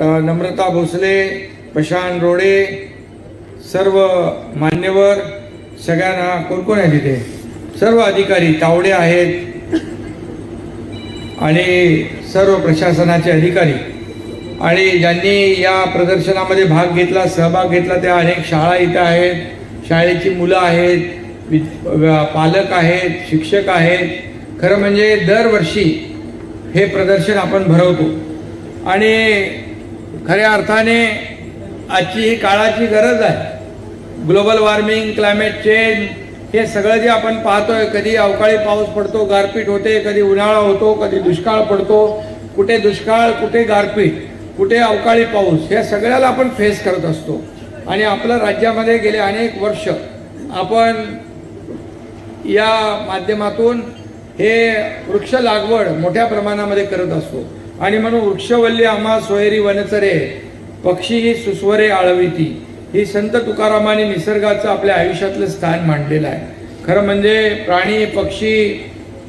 नम्रता भोसले प्रशांत रोडे सर्व मान्यवर सगळ्यांना कोण कोण आहे तिथे? सर्व अधिकारी तावडे आहेत आणि सर्व प्रशासनाचे अधिकारी. आणि ज्यांनी या प्रदर्शनामध्ये भाग घेतला सहभाग घेतला त्या अनेक शाळा इथं आहेत. शाळेची मुलं आहेत पालक आहेत शिक्षक आहेत. खरं म्हणजे दरवर्षी हे प्रदर्शन आपण भरवतो. आणि खऱ्या अर्थाने आजची ही काळाची गरज आहे. ग्लोबल वॉर्मिंग क्लायमेट चेंज हे सगळं जे आपण पाहतोय कधी अवकाळी पाऊस पडतो गारपीट होते कधी उन्हाळा होतो कधी दुष्काळ पडतो कुठे दुष्काळ कुठे गारपीट कुठे अवकाळी पाऊस या सगळ्याला आपण फेस करत असतो. आणि आपल्या राज्यामध्ये गेले अनेक वर्ष आपण या माध्यमातून हे वृक्ष लागवड मोठ्या प्रमाणामध्ये करत असतो. आणि म्हणून वृक्षवल्ली आम्हा सोयरी वनचरे पक्षी ही सुस्वरे आळविती. ही संत तुकारामाने निसर्गाचं आपल्या आयुष्यातलं स्थान मांडलेलं आहे. खरं म्हणजे प्राणी पक्षी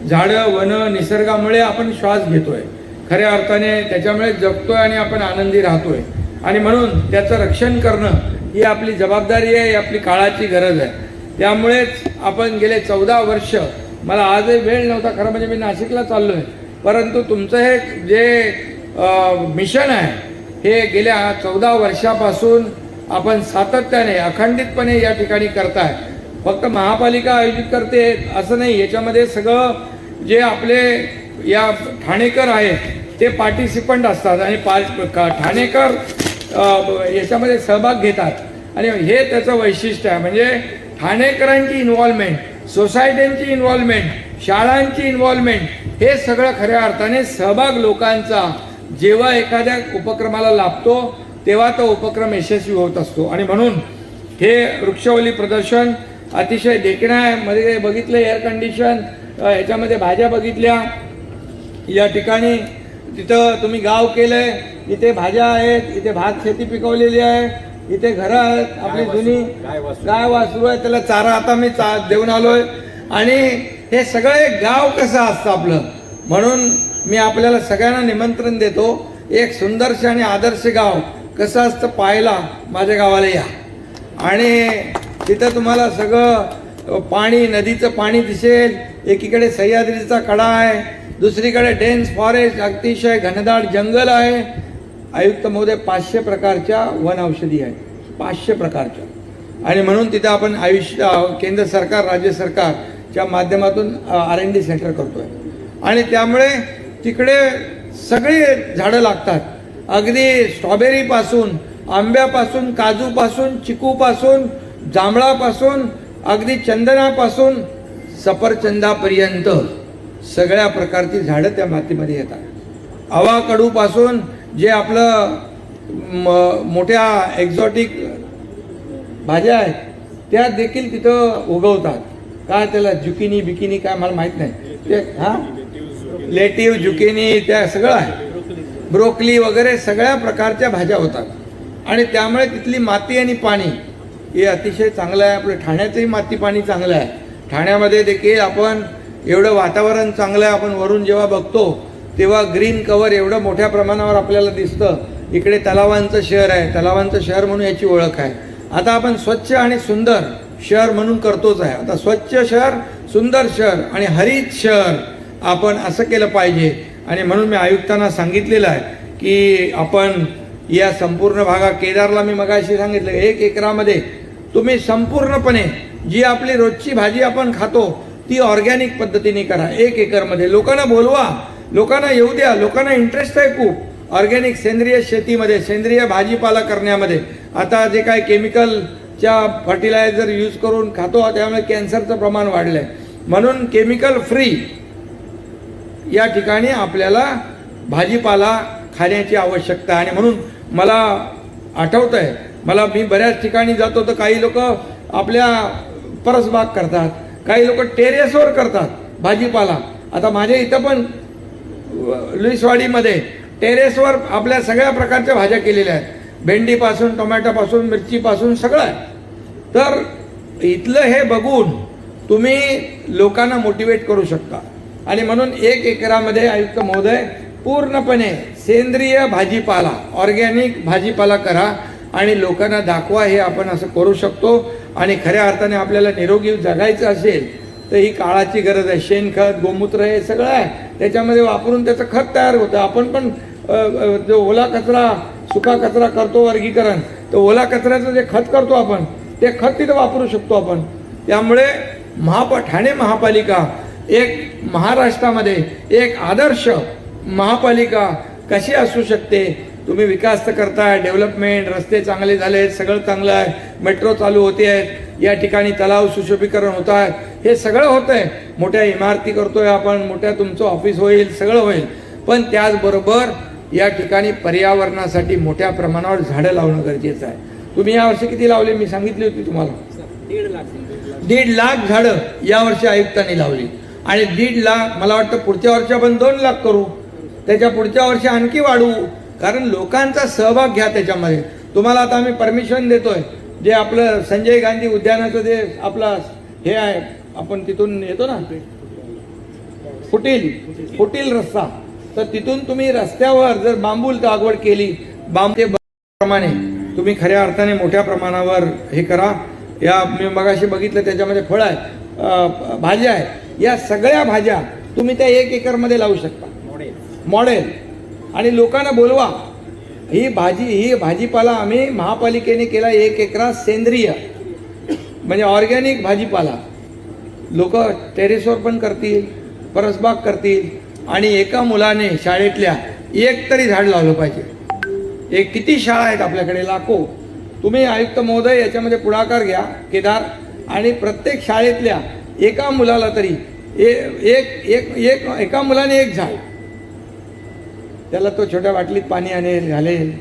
झाडं वन निसर्गामुळे आपण श्वास घेतोय. खऱ्या अर्थाने त्याच्यामुळे जगतोय आणि आपण आनंदी राहतोय. आणि म्हणून त्याचं रक्षण करणं ही आपली जबाबदारी आहे ही आपली काळाची गरज आहे. त्यामुळेच आपण गेले चौदा वर्ष मला आजही वेळ नव्हता खरं म्हणजे मी नाशिकला चाललो आहे परंतु तुमचं हे जे मिशन आहे हे गेल्या चौदा वर्षापासून आपण सातत्याने अखंडितपणे या ठिकाणी करताय. फक्त महापालिका आयोजित करते असं नाही. याच्यामध्ये सगळं जे आपले या ठाणेकर आहेत ते पार्टिसिपंट असतात आणि पा- का- ठाणेकर याच्यामध्ये सहभाग घेतात. आणि हे त्याचं वैशिष्ट्य आहे. म्हणजे ठाणेकरांची इन्व्हॉल्वमेंट सोसायट्यांची इन्व्हॉल्वमेंट शाळांची इन्व्हॉल्वमेंट हे सगळं खऱ्या अर्थाने सहभाग लोकांचा जेव्हा एखाद्या उपक्रमाला लाभतो तेव्हा तो उपक्रम यशस्वी होत असतो. आणि म्हणून हे वृक्षवल्ली प्रदर्शन अतिशय देखणं आहे मध्ये बघितलं एअर कंडिशन याच्यामध्ये भाज्या बघितल्या. या ठिकाणी तिथं तुम्ही गाव केलंय इथे भाज्या आहेत इथे भात शेती पिकवलेली आहे इथे घरं आहेत आपली जुनी गाय वासरू. आहे त्याला चारा आता मी चा देऊन आलोय. आणि हे सगळं एक गाव कसं असतं आपलं? म्हणून मी आपल्याला सगळ्यांना निमंत्रण देतो एक सुंदरसे आणि आदर्श गाव कसं असतं पाहायला माझ्या गावाला या. आणि तिथं तुम्हाला सगळं पाणी नदीचं पाणी दिसेल एकीकडे सह्याद्रीचा कडा आहे दुसरीकडे डेन्स फॉरेस्ट अतिशय घनदाट जंगल आहे. आयुक्त महोदय पाचशे प्रकारच्या वन औषधी आहेत पाचशे प्रकारच्या. आणि म्हणून तिथं आपण आयुष्य केंद्र सरकार राज्य सरकार च्या माध्यमातून आर एन डी सेंटर करतोय. आणि त्यामुळे तिकडे सगळी झाडं लागतात. अगदी स्ट्रॉबेरीपासून आंब्यापासून काजूपासून चिकूपासून जांभळापासून अगदी चंदनापासून सफरचंदापर्यंत सगळ्या प्रकारची झाडं त्या मातीमध्ये येतात. आवाकडूपासून जे आपलं म- मोठ्या एक्झॉटिक भाज्या आहेत त्या देखील तिथं उगवतात. काय त्याला जुकिनी बिकिनी काय मला माहीत नाही. ते हा? लेटिव्ह जुकिनी त्या सगळं आहे. ब्रोकली वगैरे सगळ्या प्रकारच्या भाज्या होतात. आणि त्यामुळे तिथली माती आणि पाणी हे अतिशय चांगलं आहे. आपलं ठाण्याचंही माती पाणी चांगलं आहे. ठाण्यामध्ये देखील आपण एवढं वातावरण चांगलं आहे. आपण वरून जेव्हा बघतो तेव्हा ग्रीन कवर एवढं मोठ्या प्रमाणावर आपल्याला दिसतं. इकडे तलावांचं शहर आहे. तलावांचं शहर म्हणून याची ओळख आहे. आता आपण स्वच्छ आणि सुंदर शहर म्हणून करतोच आहे. आता स्वच्छ शहर सुंदर शहर आणि हरित शहर आपण असं केलं पाहिजे. आणि म्हणून मी आयुक्तांना सांगितलेलं आहे की आपण या संपूर्ण भागात केदारला मी मगाशी सांगितलं एक एकरामध्ये तुम्ही संपूर्णपणे जी आपली रोजची भाजी आपण खातो ती ऑर्गॅनिक पद्धतीने करा. एक एकरमध्ये. लोकांना बोलवा. लोकांना येऊ द्या. लोकांना इंटरेस्ट आहे खूप. ऑर्गॅनिक सेंद्रिय शेतीमध्ये सेंद्रिय भाजीपाला करण्यामध्ये. आता जे काय च्या फर्टिलायझर यूज करून खातो त्यामुळे कॅन्सरचं प्रमाण वाढलं आहे म्हणून केमिकल फ्री या ठिकाणी आपल्याला भाजीपाला खाण्याची आवश्यकता आणि म्हणून मला आठवत आहे मला मी बऱ्याच ठिकाणी जातो तर काही लोक आपल्या परसबाग करतात काही लोक टेरेसवर करतात भाजीपाला. आता माझ्या इथं पण लुईसवाडीमध्ये टेरेसवर आपल्या सगळ्या प्रकारच्या भाज्या केलेल्या आहेत. भेंडीपासून टोमॅटोपासून मिरचीपासून सगळं आहे. तर इथलं हे बघून तुम्ही लोकांना मोटिवेट करू शकता. आणि म्हणून एक एकरामध्ये आयुक्त महोदय पूर्णपणे सेंद्रिय भाजीपाला ऑर्गॅनिक भाजीपाला करा आणि लोकांना दाखवा हे आपण असं करू शकतो. आणि खऱ्या अर्थाने आपल्याला निरोगी जगायचं असेल तर ही काळाची गरज आहे. शेणखत गोमूत्र हे सगळं आहे. त्याच्यामध्ये वापरून त्याचं खत तयार होतं. आपण पण जो ओला कचरा सुका कचरा करतो वर्गीकरण तर ओला कचऱ्याचं जे खत करतो आपण ते खत तिथं वापरू शकतो आपण. त्यामुळे महापा ठाणे महापालिका एक महाराष्ट्रामध्ये एक आदर्श महापालिका कशी असू शकते? तुम्ही विकास तर करताय डेव्हलपमेंट रस्ते चांगले झाले आहेत सगळं चांगलं आहे मेट्रो चालू होते आहेत या ठिकाणी तलाव सुशोभीकरण होत आहे हे सगळं होतं आहे मोठ्या इमारती करतोय आपण मोठ्या तुमचं ऑफिस होईल सगळं होईल. पण त्याचबरोबर या ठिकाणी पर्यावरणासाठी मोठ्या प्रमाणावर झाडं लावणं गरजेचं आहे. तुम्ही यावर्षी किती लावले? मी सांगितली होती तुम्हाला. दीड लाख झाडं. यावर्षी आयुक्तांनी लावली. आणि दीड लाख मला वाटतं पुढच्या वर्षी आपण दोन लाख करू. त्याच्या पुढच्या वर्षी आणखी वाढवू कारण लोकांचा सहभाग घ्या त्याच्यामध्ये. तुम्हाला आता आम्ही परमिशन देतोय. जे आपलं संजय गांधी उद्यानाचं जे आपला हे आहे आपण तिथून येतो ना? फुटील फुटील रस्ता. तर तिथून तुम्ही रस्त्यावर जर बांबूल लागवड केली बांबे प्रमाणे तुम्ही खऱ्या अर्थाने मोठ्या प्रमाणावर हे करा. या मी मगाशी बघितलं त्याच्यामध्ये फळ आहे भाज्या आहे या सगळ्या भाज्या तुम्ही त्या एक एकरमध्ये लावू शकता. मॉडेल. आणि लोकांना बोलवा ही भाजी ही भाजीपाला आम्ही महापालिकेने केला एक एकरा सेंद्रिय म्हणजे ऑर्गॅनिक भाजीपाला. लोक टेरेसवर पण करतील परसबाग करतील आणि एका मुलाने शाळेतल्या एक तरी झाड लावलं पाहिजे. एक किती शाळा आहेत आपल्याकडे? लाखो. तुम्ही आयुक्त महोदय याच्यामध्ये पुढाकार घ्या केदार. आणि प्रत्येक शाळेतल्या एका मुलाला तरी ए- एक एक एक एका मुलाने एक झाड. त्याला तो छोट्या बाटलीत पाणी आणेल घालेल.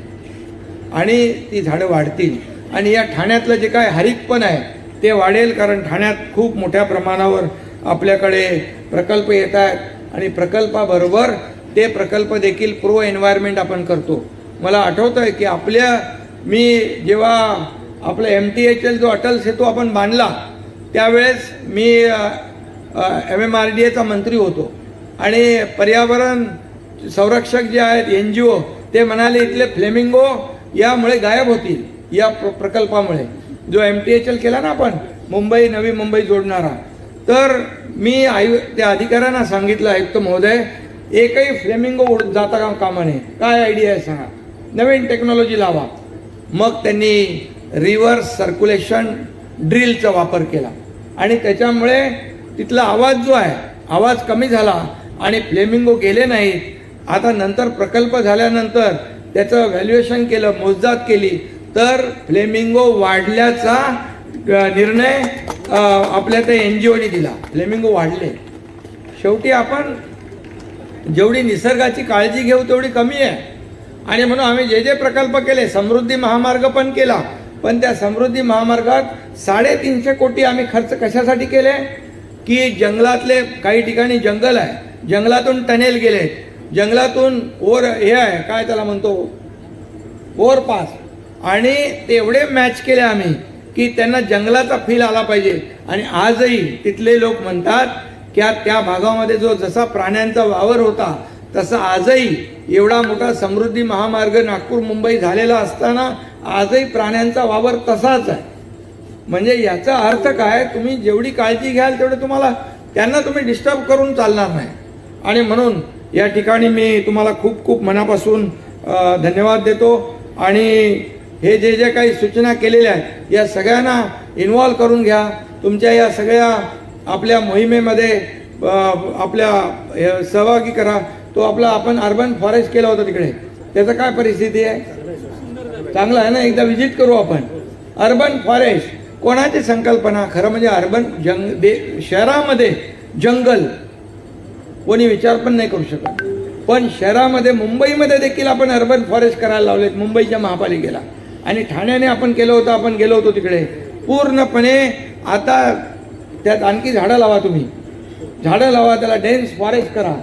आणि ती झाडं वाढतील. आणि या ठाण्यातलं जे काय हरिकपण आहे ते वाढेल कारण ठाण्यात खूप मोठ्या प्रमाणावर आपल्याकडे प्रकल्प येत आहेत. आणि प्रकल्पाबरोबर ते प्रकल्प देखील प्रो एन्व्हायरमेंट आपण करतो. मला आठवतं आहे की आपल्या मी जेव्हा आपलं एम टी एच एल जो अटल सेतू आपण बांधला त्यावेळेस मी एम एम आर डी एचा मंत्री होतो. आणि पर्यावरण संरक्षक जे आहेत एन जी ओ ते म्हणाले इथले फ्लेमिंगो यामुळे गायब होतील या प्र- प्रकल्पामुळे. जो एम टी एच एल केला ना आपण मुंबई नवी मुंबई जोडणारा. तर मी आयु त्या अधिकाऱ्यांना सांगितलं आयुक्त महोदय एकही फ्लेमिंगो उड जाता का कामा नये? काय आयडिया आहे सांगा. नवीन टेक्नॉलॉजी लावा. मग त्यांनी रिव्हर्स सर्क्युलेशन ड्रिलचा वापर केला. आणि त्याच्यामुळे तिथला आवाज जो आहे आवाज कमी झाला आणि फ्लेमिंगो गेले नाहीत. आता नंतर प्रकल्प झाल्यानंतर त्याचं व्हॅल्युएशन केलं मोजदात केली तर फ्लेमिंगो वाढल्याचा निर्णय आपल्या त्या एन जी ओने दिला. फ्लेमिंगो वाढले. शेवटी आपण जेवढी निसर्गाची काळजी घेऊ तेवढी कमी आहे. आणि म्हणून आम्ही जे जे प्रकल्प केले समृद्धी महामार्ग पण केला पण त्या समृद्धी महामार्गात साडेतीनशे कोटी आम्ही खर्च कशासाठी केले? की जंगलातले काही ठिकाणी जंगल आहे. जंगलातून टनेल गेले. जंगलातून ओर हे आहे काय त्याला म्हणतो? ओव्हरपास आणि तेवढे मॅच केले आम्ही. की त्यांना जंगलाचा फील आला पाहिजे. आणि आजही तिथले लोक म्हणतात की त्या भागामध्ये जो जसा प्राण्यांचा वावर होता तसा आजही एवढा मोठा समृद्धी महामार्ग नागपूर मुंबई झालेला असताना आजही प्राण्यांचा वावर तसाच आहे. म्हणजे याचा अर्थ काय? तुम्ही जेवढी काळजी घ्याल तेवढं तुम्हाला त्यांना तुम्ही डिस्टर्ब करून चालणार नाही. आणि म्हणून या ठिकाणी मी तुम्हाला खूप खूप मनापासून धन्यवाद देतो. आणि हे जे जे काही सूचना केलेल्या आहेत या सगळ्यांना इन्व्हॉल्व करून घ्या. तुमच्या या सगळ्या आपल्या मोहिमेमध्ये आपल्या सहभागी करा. तो आपला आपण अर्बन फॉरेस्ट केला होता तिकडे. त्याचं काय परिस्थिती आहे? चांगलं आहे ना? एकदा व्हिजिट करू आपण. अर्बन फॉरेस्ट कोणाची संकल्पना? खरं म्हणजे अर्बन जंग दे शहरामध्ये जंगल. कोणी विचार पण नाही करू शकत. पण शहरामध्ये मुंबईमध्ये देखील आपण अर्बन फॉरेस्ट करायला लावलेत मुंबईच्या महापालिकेला. आणि ठाण्याने आपण केलं होतं आपण गेलो होतो तिकडे. पूर्णपणे आता त्यात आणखी झाडं लावा तुम्ही. झाडं लावा त्याला डेन्स फॉरेस्ट करा.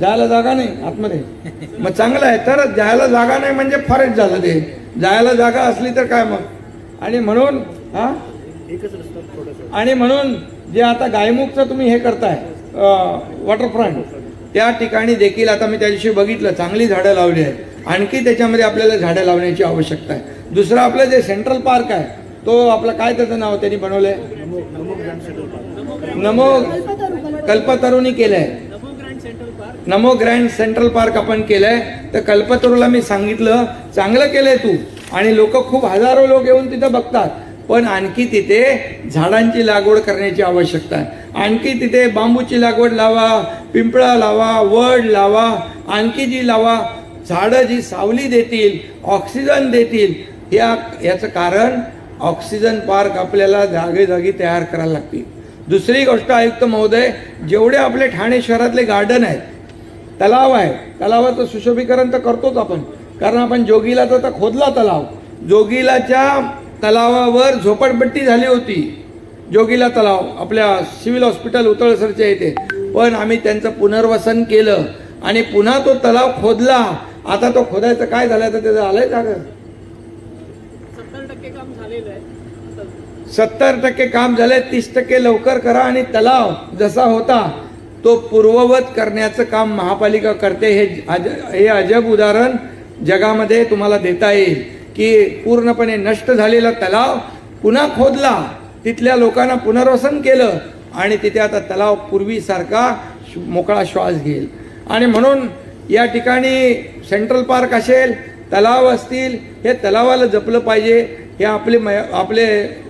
जायला जागा नाही आतमध्ये. मग चांगलं आहे तर जायला जागा नाही म्हणजे फॉरेस्ट झालं ते. जायला जागा असली तर काय मग? आणि म्हणून हा? आणि म्हणून जे आता गायमुखचं तुम्ही हे करताय वॉटरफ्रंट त्या ठिकाणी देखील आता मी त्या दिवशी बघितलं चांगली झाडं लावली आहेत. आणखी त्याच्यामध्ये आपल्याला झाडं लावण्याची आवश्यकता आहे. दुसरं आपलं जे सेंट्रल पार्क आहे तो आपलं काय त्याचं नाव त्यांनी बनवलंय? नमो कल्पतरुनी केलंय. नमो ग्रँड सेंट्रल पार्क आपण केलंय. तर कल्पतरूला मी सांगितलं चांगलं केलंय तू. आणि लोक खूप हजारो लोक येऊन तिथं बघतात. पण आणखी तिथे झाडांची लागवड करण्याची आवश्यकता आहे. आणखी तिथे बांबूची लागवड लावा पिंपळा लावा वड लावा आणखी जी लावा झाडं जी सावली देतील ऑक्सिजन देतील या याचं कारण ऑक्सिजन पार्क आपल्याला जागेजागी तयार करायला लागतील. दुसरी गोष्ट आयुक्त महोदय जेवढे आपले ठाणे शहरातले गार्डन आहेत तलाव आहे तलावाचं सुशोभीकरण तर करतोच आपण कारण आपण जोगीलाचा तर खोदला तलाव. जोगीलाच्या तलावावर झोपडपट्टी झाली होती जोगीला तलाव आपल्या सिव्हिल हॉस्पिटल उतळसरच्या येते पण आम्ही त्यांचं पुनर्वसन केलं आणि पुन्हा तो तलाव खोदला आता तो खोदायचं काय झालं तर त्याचं आलंय का गं? सत्तर टक्के काम झालंय तीस टक्के लवकर करा आणि तलाव जसा होता तो पूर्ववत करण्याचं काम महापालिका करते. हे अज हे अजब उदाहरण जगामध्ये तुम्हाला देता येईल की पूर्णपणे नष्ट झालेला तलाव पुन्हा खोदला. तिथल्या लोकांना पुनर्वसन केलं आणि तिथे आता तलाव पूर्वीसारखा मोकळा श्वास घेईल. आणि म्हणून या ठिकाणी सेंट्रल पार्क असेल तलाव असतील हे तलावाला जपलं पाहिजे. हे आपले मय आपले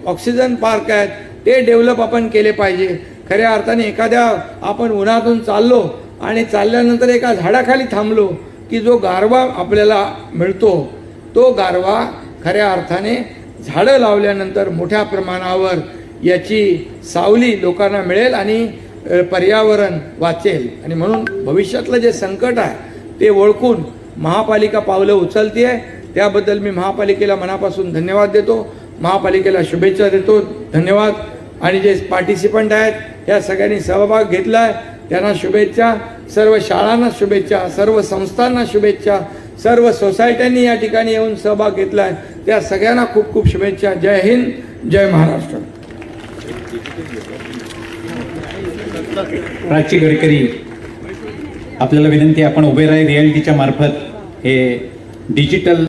ऑक्सिजन पार्क आहेत ते डेव्हलप आपण केले पाहिजे. खऱ्या अर्थाने एखाद्या आपण उन्हातून चाललो आणि चालल्यानंतर एका झाडाखाली थांबलो की जो गारवा आपल्याला मिळतो तो गारवा खऱ्या अर्थाने झाडं लावल्यानंतर मोठ्या प्रमाणावर याची सावली लोकांना मिळेल आणि पर्यावरण वाचेल. आणि म्हणून भविष्यातलं जे संकट आहे ते ओळखून महापालिका पावलं उचलते त्याबद्दल मी महापालिकेला मनापासून धन्यवाद देतो. महापालिकेला शुभेच्छा देतो. धन्यवाद. आणि जे पार्टिसिपंट आहेत या सगळ्यांनी सहभाग घेतला आहे त्यांना शुभेच्छा. सर्व शाळांना शुभेच्छा. सर्व संस्थांना शुभेच्छा. सर्व सोसायट्यांनी या ठिकाणी येऊन सहभाग घेतला आहे त्या सगळ्यांना खूप खूप शुभेच्छा. जय हिंद. जय महाराष्ट्र. प्राची गडकरी. आपल्याला विनंती आपण उभे राही रियालिटीच्या मार्फत. हे डिजिटल